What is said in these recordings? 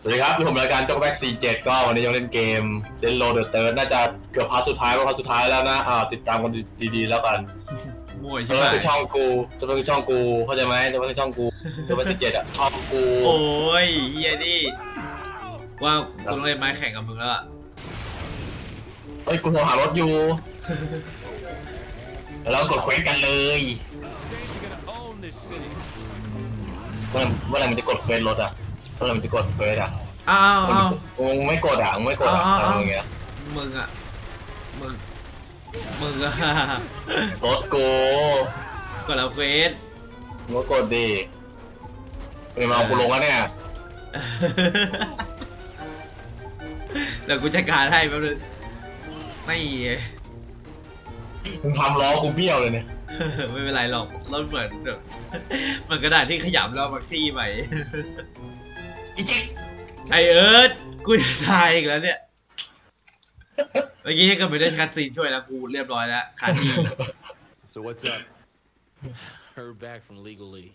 สวัสดีครับผมรายการจ็อกแบ็ก47ก็วันนี้จะมาเล่นเกมเซนโลเดอะเติร์น่าจะเกือบพาร์ทสุดท้ายว่าพาร์ทสุดท้ายแล้วนะอ่าติดตามกันดีๆแล้วกันมั่วจะใช่ไหมมาคือช่องกูจะมาคือช่องกูเข้าใจไหมจะมาคือช่องกูจ็อกแบ็ก47อะช่องกูโอ้ยเฮียนี่ว่ากูต้องเล่นไม้แข่งกับมึงแล้วอะเฮ้ยกูโทรหารถอยู่แล้วกดเควสกันเลย Saints are gonna own this city. เมื่อเมื่อไหร่มันจะกดเควสรถอะ เมื่อไหร่มันจะกดเควสอะอ้าวมึงอ้าวมึงไม่กดอะมึงไม่กดอะอ้าวอ้าวอะไรอย่างเงี้ยมึงอะมึงมึงอะรถกูกดแล้วเฟสมึงก็กดดิมึงมาเอากูลงแล้วเนี่ยเดี๋ยวกูจัดการให้แป๊บนึงไม่มึงทำล้อกูเบี้ยวเลยเนี่ยไม่เป็นไรหรอกเราเหมือนแบบเหมันกระดาษที่ขยำแล้วเอามาซี่ใหม่ อีเจ๊กไอเอิร์ธกูจะตายอีกแล้วเนี่ย เมื่อกี้ถ้าเกิดไม่ได้คัดซีนช่วยนะกูเรียบร้อยแล้วขาดที So what's up? Heard back from Legal Lee.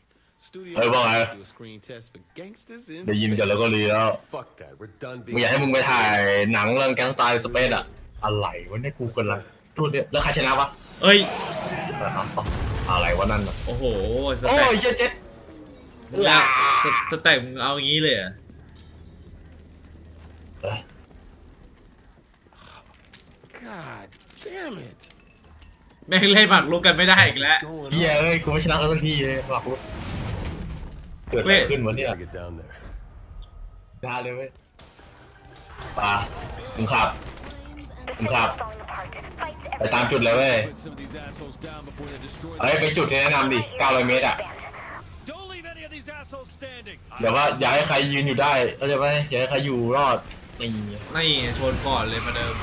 Studio Hey, bye. do a screen test for gangsters in ได้ยินกันแล้วก็รีแล้ว Fuck that. We're done มึงอยากให้มึงไปถ่ายหนังเรื่องแก๊งสไตล์สเปซอะอะไรวะเนี่ยกูกันละตัวเนี่ยแล้วใครชนะวะเอ้ยเออเอาต่ออะไรวะนั่นอะโอ้โหสโอ้แต็กยเจ๊เจ็ด แล้วสสแต็กมึงเอาอย่างนี้เลยเหรอเอ้ย God damn it. แม่งเล่นหมากรุกกันไม่ได้อีกแล้ว Going เฮียเอ้ยกูไม่ชนะกันสักทีเลยหลักรู้เกิดอะไรขึ้นวะเนี่ย Get down there. ได้เลยเว้ยปามึงขับมึงขับ ไปตามจุดเลยเว้ย Put some of these assholes down before they destroy เอ้ยไปจุดที่แนะนำดิ 900 เมตรอะ Don't leave any of these assholes standing. เดี๋ยวว่าอย่าให้ใครยืนอยู่ได้เข้าใจไหมอย่าให้ใครอยู่รอดนี่นี่ชนก่อนเลยมาเดิม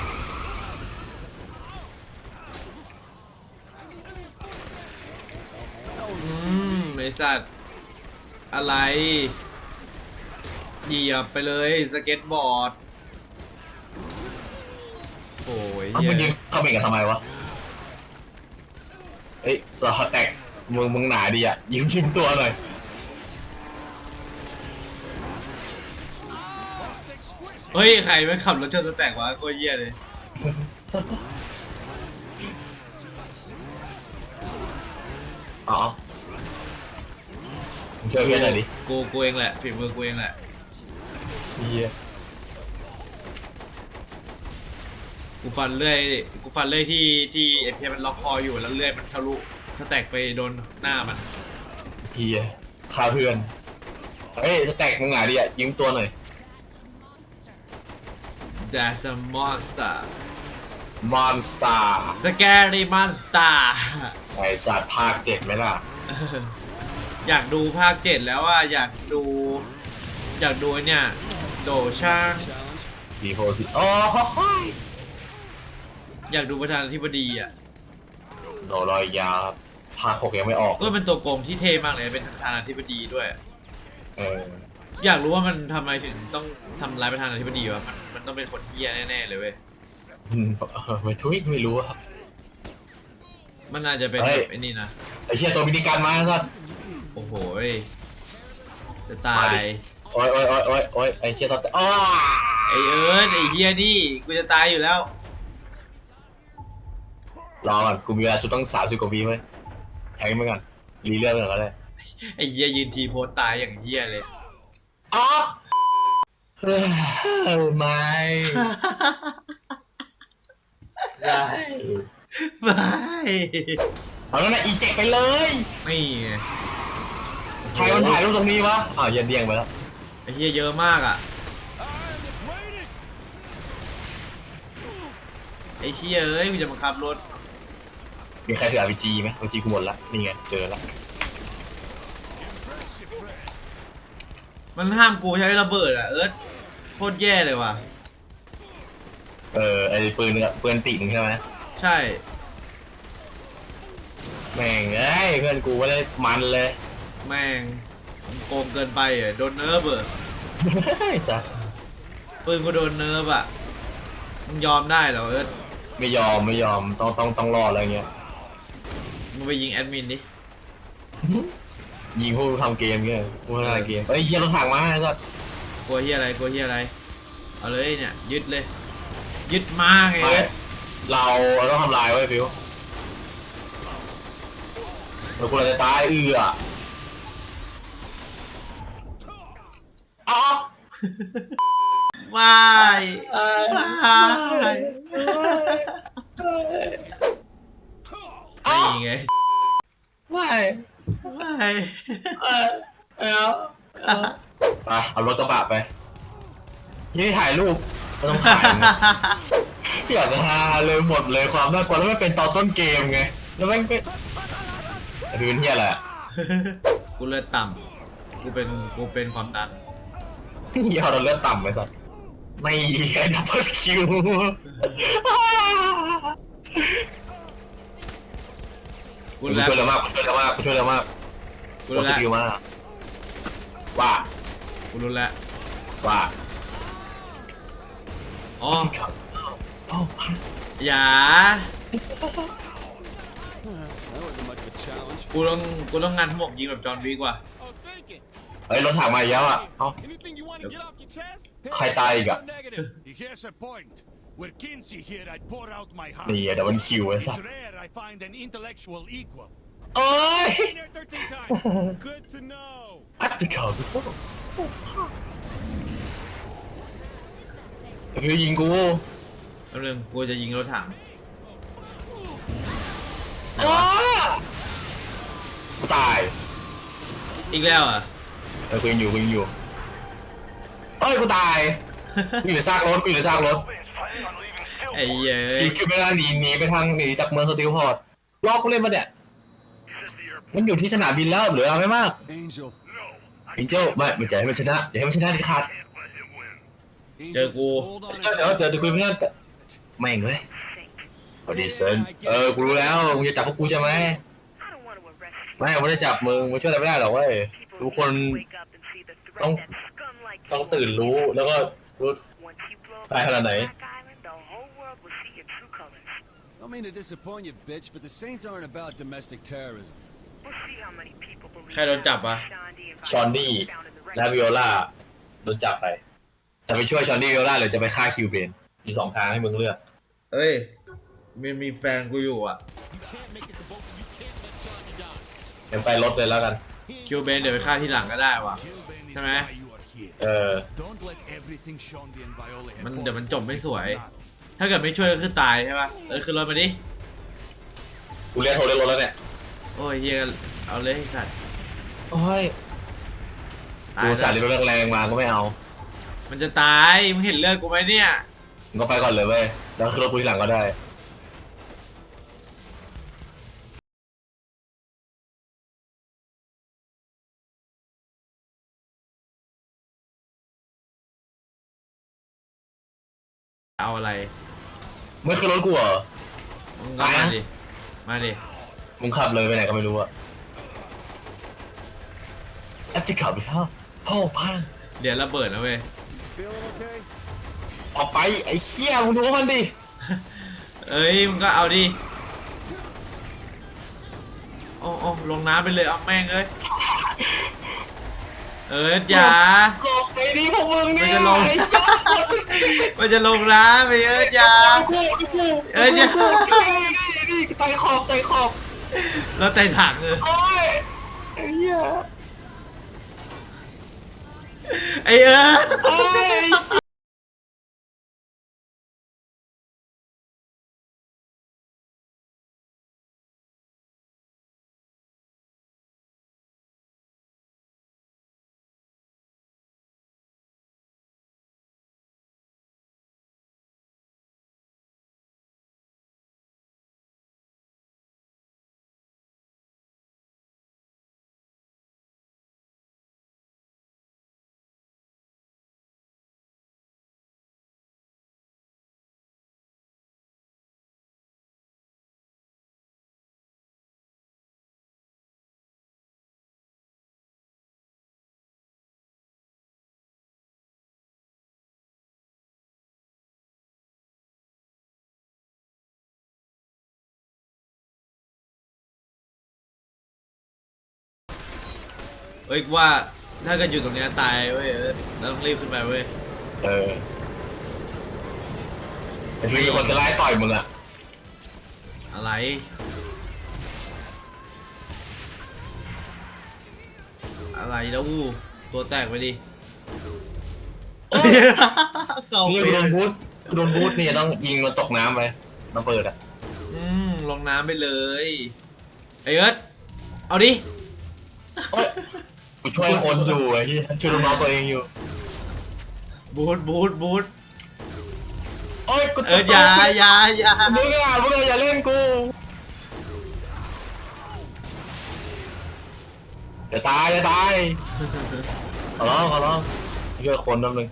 อืมไอสัตว์อะไร เหยียบไปเลยสเก็ตบอร์ด โอ้ยเอ้าเหี้มึงยิยงเข้าไปกันทำไมวะเอ้ยสอแตกมึงมึงหนาดีอะยิงทิมตัวหน่อย เฮ้ย ใครไม่ขับรถชนสแต็กวะโคตรเหี้ยเลย อ๋อมึงช่วยเพื่อนหน่อยดิกูกูเองแหละฝีมือกูเองแหละ เฮียกูฟันเลื่อยกูฟันเลื่อยที่ที่เอพีมันล็อกคออยู่แล้วเลื่อยมันทะลุสแต็กไปโดนหน้ามัน เฮียฆ่าเพื่อน เฮ้ยสแต็กมึงหนาดีอะยิงตัวหน่อย That's a monster มอนสตาร์ Scary monster ไอสัตว์ภาคเจ็ดไหมล่ะ อยากดูภาคเจ็ดแล้วอะอยากดู อยากดูไอ้เนี่ย โดช่าง ดีโฟสิอ๋ออยากดูประธานาธิบดีอะโดรอยยาวครับภาคหกยังไม่ออก ก็เป็นตัวโกงที่เท่มากเลยเป็นประธานาธิบดีด้วย เออ อยากรู้ว่ามันทำไมถึงต้องทำร้ายประธานาธิบดีวะมันมันต้องเป็นคนเหี้ยแน่ๆเลยเว้ยอืมเออไม่ทุยไม่รู้อะมันอาจจะเป็นเฮ้แบย บไอ้นี่นะไอเชี่ยตัวมินิการมาสัตว์โอ้โหยจะตามาดิยโอ้ยโอ้ยโอ้ยโอ้ยโอ้ยไอเชี่ยสัตว์อ้าไอเอิร์ธไอเฮียนี่กูจะตายอยู่แล้วรอก่อนกูมีเวลาจุดต้องสามสิบกว่าวิเว้ยแทงไปก่อนรีเรื่องก่อนก็ได้ไอเฮียยืนทีโพสตายอย่างเฮียเลย อ๋อเฮ้ยไม่ได้บายเอาแล้วนะอีเจ็กไปเลย นี่ไงใครมันถ่ายรูปตรงนี้วะอ้าวอย่าเดียงไปแล้ว ไอเฮียเยอะมากอะ I am the greatest. ไอเฮียเอ้ยกูจะมาขับรถ มีใครถือ RPG ไหม RPG กูหมดละ นี่ไง เจอละ มันห้ามกูใช้ระเบิดอะเอิร์ธโคตรแย่เลยว่ะ เออไอปืนเนี่ยปืนติ่งใช่ไหมใช่ แม่งเอ้ยเพื่อนกูไม่ได้มันเลย แม่งมันโกงเกินไปอะโดนเนิร์ฟเออไอ้สัสปืนกูโดนเนิร์ฟอะมึงยอมได้เหรอเอิร์ธไม่ยอมไม่ยอมต้องต้องต้องรอดอะไรเงี้ยมึงไปยิงแอดมินดิ ยิงผู้ทำเกมเงี้ยผู้พัฒนาเกมเอ้ยเฮียรถถังมาไอ้สัสกลัวเฮียอะไรกลัวเฮียอะไร เอาเลยเนี่ยยึดเลย ยึดมาไงไม่เราเราต้องทำลายไว้ฟิวเราควรจะตายเอืออ๋อไม่เอ้ยไม่นี่ไง ไม่ ไม่เออเอาเอาไปเอารถกระบะไปยี่ถ่ายรูปไม่ต้องถ่ายนะอยากจะฮาเลยหมดเลยความน่ากลัวแล้วไม่เป็นตอนต้นเกมไง แล้วแม่งเป็นไอ้ฟิวเป็นเฮียอะไรอะกูเลือดต่ำกูเป็นกูเป็นความดันเฮียเราเลือดต่ำไปสัตว์ไม่แค่ดับเบิลคิว กูกูรู้แล้วช่วยเร็วมากกูช่วยเร็วมากกูช่วยเร็วมากกูกูรู้สแล้วกิลมากว่ากูรู้แล้วว่าอ๋อครับโอ้พันอย่า That wasn't much of a challenge. กูต้องกูต้องงานทั้งหมดยิงแบบจอห์นวิกว่ะ I was thinking. เฮ้ยรถถังมาอีกแล้วอะเอ้า Anything you want to get off your chest? ใครตายอีกอะ Negative. He has a point. Were Kinsey here, I'd pour out my heart. นี่ดับเบิลคิวไอ้สัต It's ว์ rare I find an intellectual equal. เอ้ย Been here 13 times. Good to know. อัดข่าวฟิวยิงกูแป๊บนึงกูจะยิงรถถังอ้ากูตายอีกแล้วอะ เออกูยังอยู่กูยังอยู่เอ้ยกูตายกูอยู่ในซากรถกูอยู่ในซากรถ ไอ้เย้คิยวคิวไม่ได้หนีหนีไปทางหนีจากเมืองสติลพอร์ตรอบกูเล่นมาเนี่ยมันอยู่ที่สนามบินแล้วเหลือเอาไม่มาก Angel. อิงเจ้าไม่ไม่ใจให้มันชนะอย่าให้มันชนะที่ขาด Angel, Chơi just cua. hold on เจ้า a เดี๋ยวเดี๋ยวเดี๋ยวคุยเพื่อนแม่งเลยสวัสดีเซนเออกูรู้แล้วมึงจะจับพวกกูใช่ไหม I don't want to arrest you. ไม่กูไม่ได้จับมึงมึงช่วยอะไรไม่ได้หรอกเว้ยทุกคน wake up and see the threat Don't- that scum like ต้อง you ตื่นรู้แล้วก็รู้ Once you blow up Tại sao là nãy? Black Island, Don't mean to disappoint you, bitch, but the Saints aren't about domestic terrorism. We'll see how many people believe ใครโดนจับวะ Shondi and ชอนดี้ found in the และวิโอลาโดนจับไป จะไปช่วยชอนดี้วิโอลาหรือจะไปฆ่าคิวเบนมีสองทางให้มึงเลือก เอ้ย มีมีแฟนกูอยู่อะ เดี๋ยวไปรถเลยแล้วกัน คิวเบนเดี๋ยวไปฆ่าที่หลังก็ได้ว่ะ Kilbane is Thế mà. why you are here. เออ Don't let everything Shondi and Viola have มัน fought เดี๋ยวมันจบไม่สวย for nothing. ถ้าเกิดไม่ช่วยก็คือตายใช่ปะเออขึ้นรถมาดิ กูเรียกโทรเรียกรถแล้วเนี่ยโอ้ยเฮียเอาเลยไอ้สัตว์โอ้ยตายกูสาแล้ยวเรียกรถแรงๆมาก็ไม่เอามันจะตาย มึงเห็นเลือดกูไหมเนี่ย มึงก็ไปก่อนเลยเว้ยแล้วคือรถกูทีหลังก็ได้เอาอะไร ไม่คือรถกูเหรอ มึงก็มาดิ มาดิ มึงขับเลยไปไหนก็ไม่รู้อะแอปที่ขับไปแล้วพ่อพังเดี๋ยวระเบิดนะเว้ย Feeling okay? ออกไปไอ้เชี่ยมึงดูมันดิ เอ้ยมึงก็เอาดิโอ้โอ้ลงน้ำไปเลยเอาแม่งเลย เอออย่ากอก ไปดิพวกมึงเนี่ยมันจะลง ไอ้เชี่ยมันจะลงน้ำไปเอออย่ากูกูเอ้ยอย่ากูกูนี่นี่ไตขอบไตขอบแล้วแต่ถังเลยโอ้ยไอ้เหี้ยไอเออโอ้ยไอ้เชี่ เอ้ยกูว่าถ้าเกิดอยู่ตรงเนี้ยตายเว้ยเออเราต้องรีบขึ้นไปเว้ยเออไอ้ฟิวมีคนจะไล่ต่อยมึงอะอะไรอะไรแล้ววูตัวแตกไปดิเข้านี่ไปกูโดนบูทกูโดนบูทนี่ต้องยิงมันตกน้ำไปมาเปิดอะอืมลงน้ำไปเลยไอเอิร์ธเอาดิเอ้ย กูช่วยคนอยู่ไอ้ที่ช่วยลูกน้องตัวเองอยู่บูทบูทบูทเอ้ยกูเอิร์ธอยาอยาอยามึงอะมึงอะอย่าเล่นกูอย่าตายอย่าตายขอร้องขอร้องช่วยคนแป๊บนึง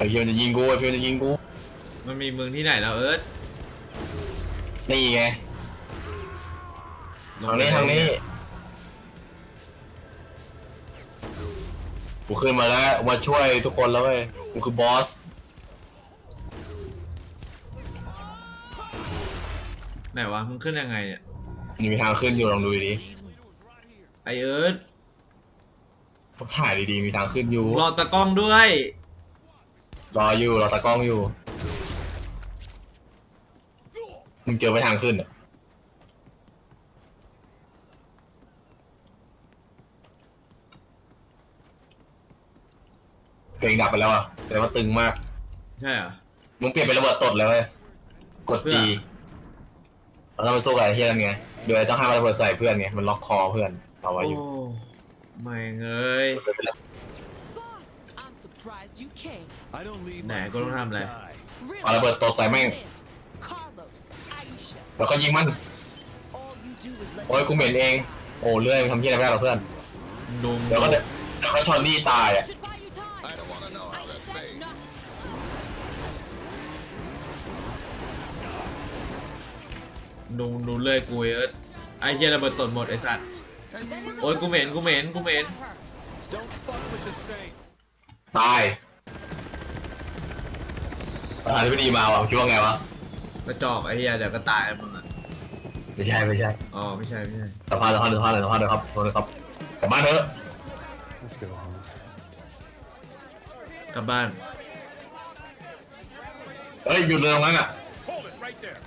ไอ้เฮียมันจะยิงกูไอ้เฟียมันจะยิงกูมันมีมึงที่ไหนแล้วเอิร์ธนี่ไงลทางนี้ทางนี้กูขึ้นมาแล้วมาช่วยทุกคนแล้วเว้ยกูคือบอสไหนวะมึงขึ้นยังไงเนี่ยนี่มีทางขึ้นอยู่ลองดูดิไอเอิร์ธต้องถ่ายดีๆมีทางขึ้นอยู่รอตะกล้องด้วย รออยู่รอตากล้องอยู่ มึงเจอไปทางขึ้นอะเพลงดับไปแล้วอะแต่ว่าตึงมาก ใช่เหรอ มึงเปลี่ยนเป็นระเบิดตดเลยเว้ยกดเพื่ G อเราต้องไปสู้กับไอ้เฮียนั่นไงโดยต้องห้ามระเบิดใส่เพื่อนไงมันล็อกคอเพื่อนเอาไว้โอ้อยู่ไม่เงย Boss, I'm surprised you came. I don't leave Nah, my go crew to to Hamlet. die. Really? เอาระเบิดตดใส่แม่ง Carlos, Aisha, แล้วก็ยิงมัน all you do is let โอ้ยกูเหม็นเอง โอ้เลื่อยมันทำเฮียอะไรไม่ได้หรอกเพื่อนดุมเดี๋ยวก็เดี๋ยวเดี๋ยวก็ชอนนี่ตายอะ should buy you time. I don't want to know how that's made. Nothing. ดุมดูเลยกูไอ้เอิร์ธไอเฮียระเบิดตดหมดไอสัตว์โอ้ยกูเหม็นกูเหม็นกูเหม็น Don't fuck with the Saints. ตาย ประธานที่ไม่ดีมาว่ะมึงคิดว่าไงวะ กระจอกไอเฮียเดี๋ยวก็ตายมึงอะไม่ใช่ไม่ใช่ อ๋อไม่ใช่ไม่ใช่สัมภาษณ์สัมภาษณ์สัมภาษณ์สัมภาษณ์เลยครับโทษนะครับกลับบ้านเถอะ Let's go home. กลับบ้านเฮ้ยหยุดเลยตรงนั้นอะ Hold it right there.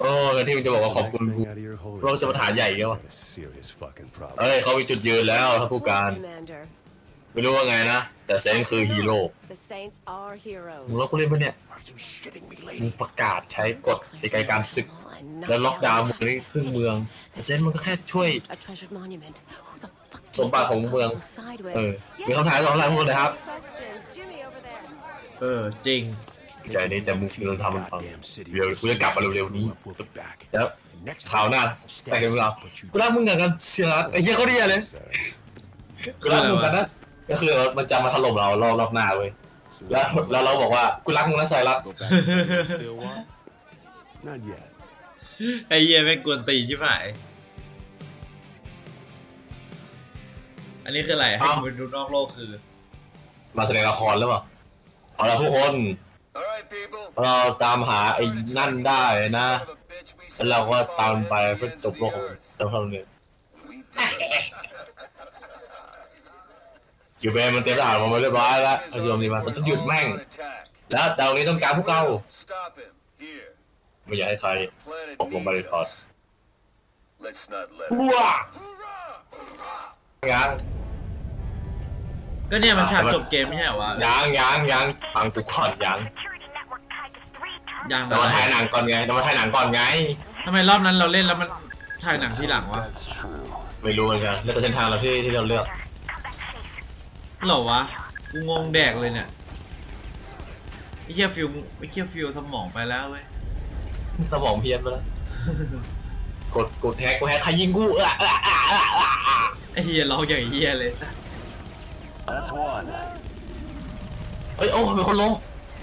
โอ้แล้วที่มึงจะบอกว่าขอบคุณ Next กู thing out of your hole เราจะประธานใหญ่เยอะวะ Got a serious fucking problem. เอ้ยเขามีจุดยืนแล้วท่านผู้การ Commander, ไม่รู้ว่าไงนะ แต่เซนคือฮีโร่ the Saints are heroes. มึงแล้วกูเล่นปะเนี่ย Are you shitting me, มึง lady? ประกาศใช้กฎในการศึก แล้วล็อกดาวน์เมืองนี้ครึ่งเมืองแต่เซนมันก็แค่ช่วย A treasured monument. Who the fuck สมบัติของเมือง side เออ with? มีคำถามสองคำถามพูดเลยครับ Questions. Jimmy over there. เออ จริง ใจนี้แต่มึงมึงทำมันฟัง Goddamn city. เดี๋ยวกูจะกลับมาเร็วๆนี้ We'll be back. แล้ว Next ข่าวหน้า แต่กันเรากูรักมึงกับกันเสียรักไอ้เหี้ยเขาดีเลยกูรักมึงกันนะ ก็คือมันจะมาถล่มเรารอบรอบหน้าเว้ย So แล้วแล้วเราบอกว่ากูรักมึงนะไซรัส Go back to where you still want? Not yet. ไอเฮียแม่งกวนตีนชิบหาย อันนี้คืออะไรให้กูไปดูนอกโลกคือ มาแสดงละครหรือเปล่าเอาละทุกคน All right, เราตามหาไอ้นั่นได้นะ แล้วเราก็ตามไปเพื่อจบโลกของเจ้าเท่านี้ คิวเบนมันเต็มอ่านมาเรียบร้อยแล้วเอาโยมดีมามันต้องหยุดแม่ง แล้วดาวนี้ต้องการพวกเรา Stop him. Here. ไม่อยากให้ใคร Planet ตกลงไปเลยคอร์ด Let's not let ว้ายังก็เนี่ยมันฉากจบเกมไม่ใช่เหรอวะยังยังยังฟังทุกคนยัง Security network tied to three ยังเรามาถ่ายหนังก่อนไงเรามาถ่ายหนังก่อนไงทำไมรอบนั้นเราเล่นแล้วมันถ่ายหนังที่หลังวะไม่รู้เหมือนกันแล้วแต่เส้นทางเราที่ที่เราเลือก Come back safe. เหรอวะ กูงงแดกเลยเนี่ยไอ้เหี้ยฟิวไอ้เหี้ยฟิวสมองไปแล้วเว้ย สมองเพี้ยนไปแล้ว กดกดแฮกกดแฮกใครยิงกูเออเออเออเออเออเออไอ้เหี้ยร้องอย่างเหี้ยเลย That's one. เฮ้ยโอ้มีคนล้ม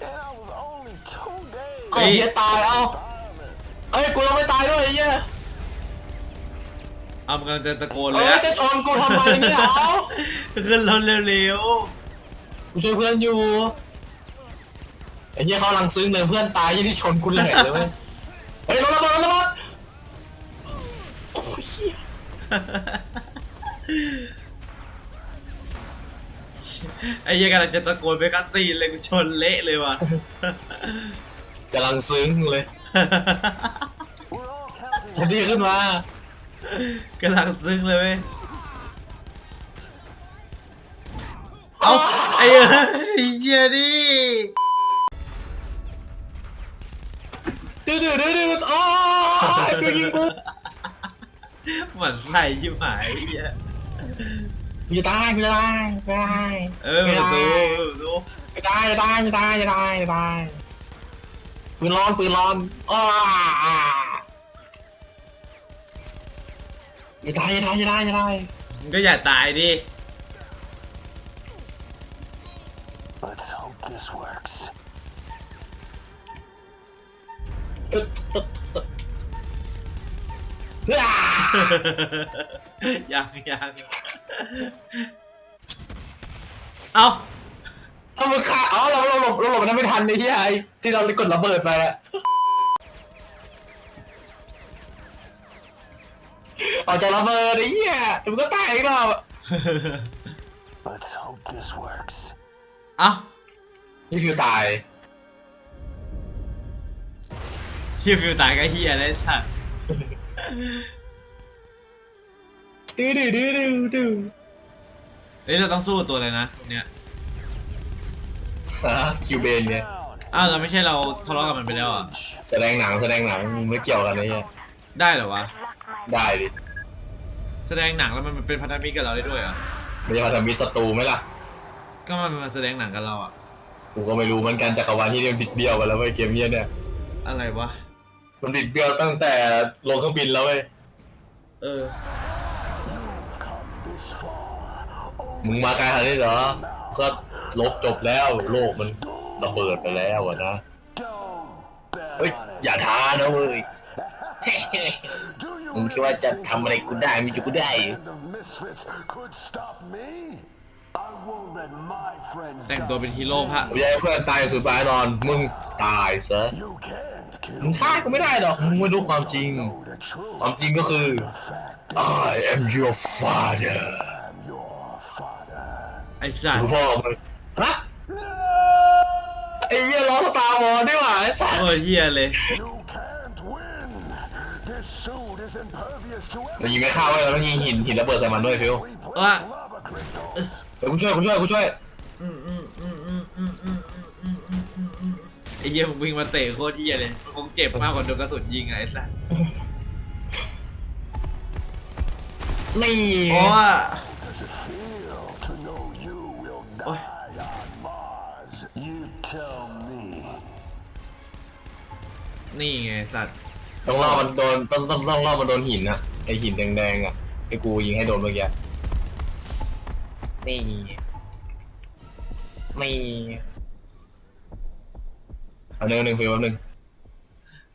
Hell, only two days. เอ้าเฮียตายเอ้าเอ้ยกูยังไม่ตายด้วยไอ้เหี้ย เอามันกำลังจะตะโกนเลเอ้ยยอะจะชนกูทำไมเนี่ยเอ้าขึ้นรถเร็วกูช่วยเพื่อนอยู่ไอ้เหี้ยเขากำลังซึ้งเลยเพื่อนตายยี่ที่ชนกูแหลกเลยเว้ยเฮ้ยรถระเบิดรถระเบิดโอ้ยเหี้ยๆไอ้เหี้ยกำลังจะตะโกนไปคัสซีนเลยกูชนเละเลยว่ะ กำลังซึ้งเลยจะดีขึ้นมา กำลังซึ้งเลยเว้ย เอาไอ้เหี้ยดิดื้อดื้ดือดื้อโอ้ยฟิวยิงกูหมันใส่ยิ้มหายอยอย่าตายอย่าตายอย่าตายเออดูดูอย่าตายอย่าตายอย่าตายอย่าตายอย่าตายปืนร้อนปืนร้อนอ้า ไม่ได้ไม่ได้ไม่ได้ไม่ได้มึงก็อย่าตายดิ Let's hope this works. ตึ๊ดตึ๊ดตึ๊ดอ้ายังยังเอาเอามือขาอ๋อเราเราหลบเราหลบมันนั้นไม่ทันไอ้ที่ไอ้ที่เรากดระเบิดไปอะ ออกจากระเบิดไอ้เหี้ยเดี๋ยวมันก็ตายอีกรอบอะ Let's hope this works. เอานี่ฟิวตาย เฮียฟิวตายก็เฮียเลยสัตว์ดื้อดื้อดื้อดื้อดื้อเฮ้ยเราต้องสู้ตัวเลยนะเนี่ยฮะคิวเบนไงอ้าวเราไม่ใช่เราทะเลาะกับมันไปแล้วเหรอะ แสดงหนังแสดงหนังไม่เกี่ยวกันนะเฮียได้เหรอวะ ได้ดิแสดงหนังแล้วมันเป็นพันธมิตรกับเราได้ด้วยเหรอะไม่ใช่พันธมิตรศัตรูไหมล่ะ ก็มันมาแสดงหนังกับเราอะ กูก็ไม่รู้เหมือนกันจักรวาลที่นี่มันบิดเบี้ยวกันแล้วเว้ยเกมเนี้ยเนี่ย อะไรวะ มันบิดเบี้ยวตั้งแต่ลงเครื่องบินแล้วเว้ย เออ มึงมาไกลขนาดนี้เหรอ ก็ลบจบแล้วโลกมันระเบิดไปแล้วอะนะ Don't bet เฮ้ย on it. อย่าท้านะเว้ย Do you มึงคิดว่าจะทำอะไรกูได้มีจุกูได้เหรอ band of misfits could stop me? I won't let my friends แต่งตัวเป็นฮีโร่พระกูอยากให้เพื่อนตายสุดปลายนอน มึงตายซะ You can't kill มึงฆ่ากูไม่ได้หรอกมึงไม่รู้ความจริง the truth. ความจริงก็คือ I am your father I'm your father. ไอ้สัตคือว์พ่อมึงฮะไอ้เหี้ยร้องตามอนี่หว่าไอ้สัสโอ้ยเฮียเลย เรายิงไม่เข้าเว้ยเราต้องยิงหินหินระเบิดใส่มันด้วยฟิวอ่าเดี๋ยวกูช่วยกูช่วยกูช่วยไอ้เหี้ยผมวิ่งมาเตะโคตรเหี้ยเลยมันคงเจ็บมากกว่าโดนกระสุนยิงอะไอ้สัสนี่โอ้โอนี่ไงสัตว์ ต้องล่อมันโดนต้องต้องต้องล่อมันโดนหินอะไอหินแดงๆอะไอกูยิงให้โดนเมื่อกี้นี่นี่เอาหนึ่งหนึ่งฟิวแป๊บหนึง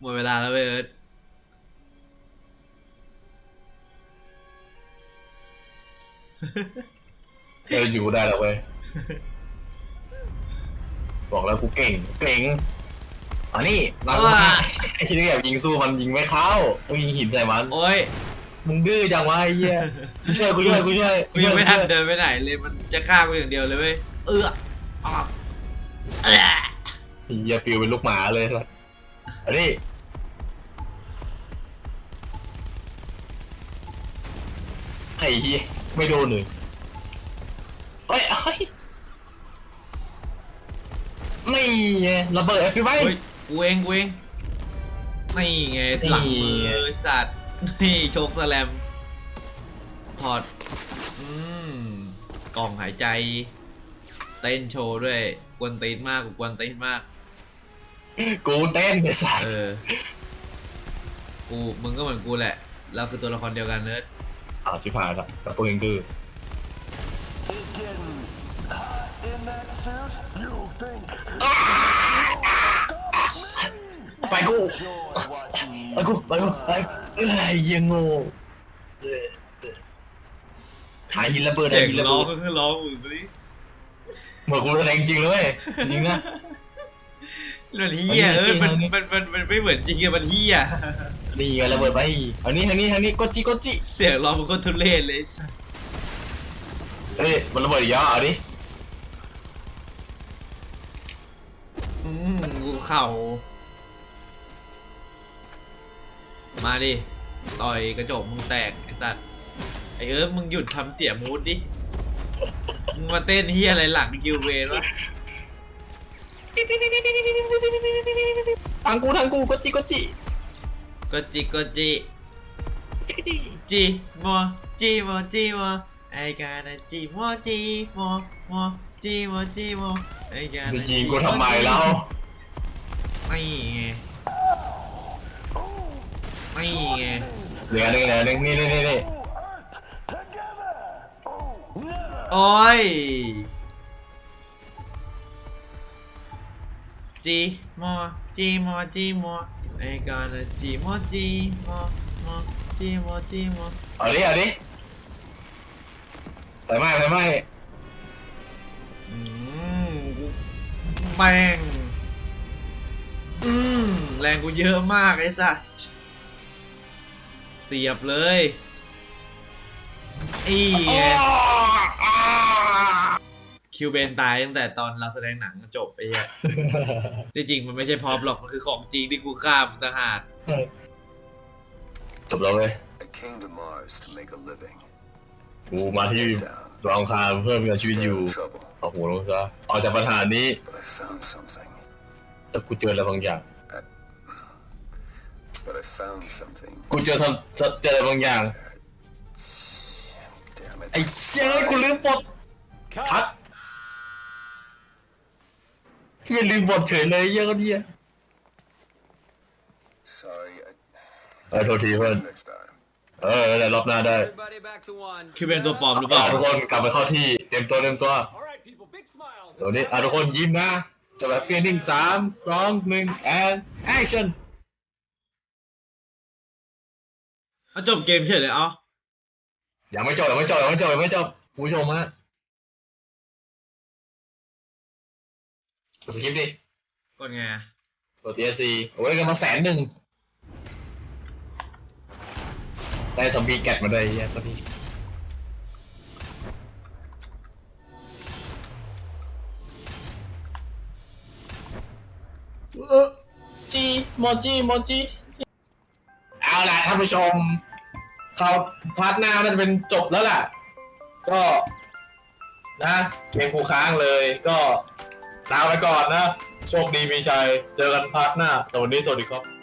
หมดเวลาแล้วเว้ยเอิร์ธเอออยู่ได้แล้วเว้ยบอกแล้วกูเก่งเก่ง อันนี้เราว้า ไอ้ที่นี่แบบยิงสู้มันยิงไม่เข้ามึงยิงหินใส่มัน โอ้ยมึงดื้อจังวะไอ้เหี้ยกูช่วยกูช่วยกูช่วยกูยังไม่ทันเดินไปไหนเลยมันจะฆ่ากูอย่างเดียวเลยเว้ยเออออกเออเหี้ยปิวเป็นลูกหมาเลยสัสอันนี้ไอ้เหี้ยไม่โดนเลยเฮ้ยเฮ้ยไม่ไงระเบิดไอ้ฟิวไว้เฮ้ย กูเองกูเองนี่ไงหลังมืนี่ไงอสัตว์นี่โชคสแลมถอดอืมกล่องหายใจ เต้นโชว์ด้วย กวนตีนมากกูกวนตีนมาก กูเต้นไอ้สัสเออ กูมึงก็เหมือนกูแหละ เราคือตัวละครเดียวกันเนิร์ดอ้าวชิบหายละกระปืนคือ ไปกูไปกูไปกูไปเอ้ยเหี้ยังโง่เออเออหาหินระเบิดเสีหายหินงระร้อเบิงดก็คือร้องมึงดิเหมือนกูแรงจริงเลยจริงนะ มันเฮียเออมันอันนี้มันมันมันไม่เหมือนจริงอะมันเฮียนี่ไงระเบิดไปอันนี้ทางนี้ทางนี้กดจิกดจิเสียงร้องมันก็ทุเรศเลยเฮ้ยมันระเบิดอีกแล้วเอะดิอืมกูเข่า มาดิ ต่อยกระจกมึงแตกไอ้สัตว์ไอ้เอิร์ธมึงหยุดทำเสียมูดดิ มึงมาเต้นเฮียอะไรหลังกิวเวนวะทางกูทางกูกดจิกดจิก็จิก็จิจิโมจิโมจิโมไอ้กานะจิโมจิโมโมจิโมจิโมไอ้กาจะนะยิงกูทำไมแล้วไม่ไง ไม่ไงเหลือหนึ่งเหลือหนึ่งนี่นี่นี่นี่โอ้ยจิโมจิโมจิโมไอ้กานะจิโมจิโมโมจิโมจิโมเอาดิเอาดิใส่ไหมใส่ไหมอืมกูแม่งอืมแรงกูเยอะมากไอ้สัส เสียบเลยอีไงคิวเบนตายตั้งแต่ตอนเราแสดงหนังจบไอ้เหี้ยที่จริงมันไม่ใช่พร็อพหรอก มันคือของจริงที่กูฆ่ามันต่างหากจบแล้วเว้ย I came to Mars to make a living. กูมาที่ดวงอังคารเพื่อมีชีวิตอยู่ In trouble, เอาหูลงซะออกจากปัญหานี้ but I found something. แล้วกูเจออะไรบางอย่าง But I found something. กูเจอทำเจออะไรบางอย่าง Damn it. ไอ้เชี่ยกูลืมบทคัดเฮียลืมบทเฉยเลยเหี้ยก็เดีย Sorry. I... เออโทษทีเพื่อน Next time. เออเดี๋ยวรอบหน้าได้คิวเบนตัวปลอมหรือเปล่า อะทุกคนกลับไปเข้าที่เตรียมตัวเตรียมตัวเดี๋ยวนี้อะทุกคนยิ้มนะจะแบบเฟียนิ่งสามสองหนึ่ง and action เอาจบเกมเฉยเลยเอายังไม่จบยังไม่จบยังไม่จบยังไม่จบคุณผู้ชมฮะกดสคริปต์ดิก่อนไงอะกด TSC โอ้ยกันมาแสนหนึ่งได้ซอมบี้แกตมาเลยไอ้เหี้ยตอนนี้จีโมจิโมจิเอาล่ะท่านผู้ชม คราวพาร์ทหน้าน่าจะเป็นจบแล้วล่ะ ก็นะเกมกูค้างเลยก็ลาไปก่อนนะ โชคดีมีชัย เจอกันพาร์ทหน้าสวัสดีสวัสดีครับ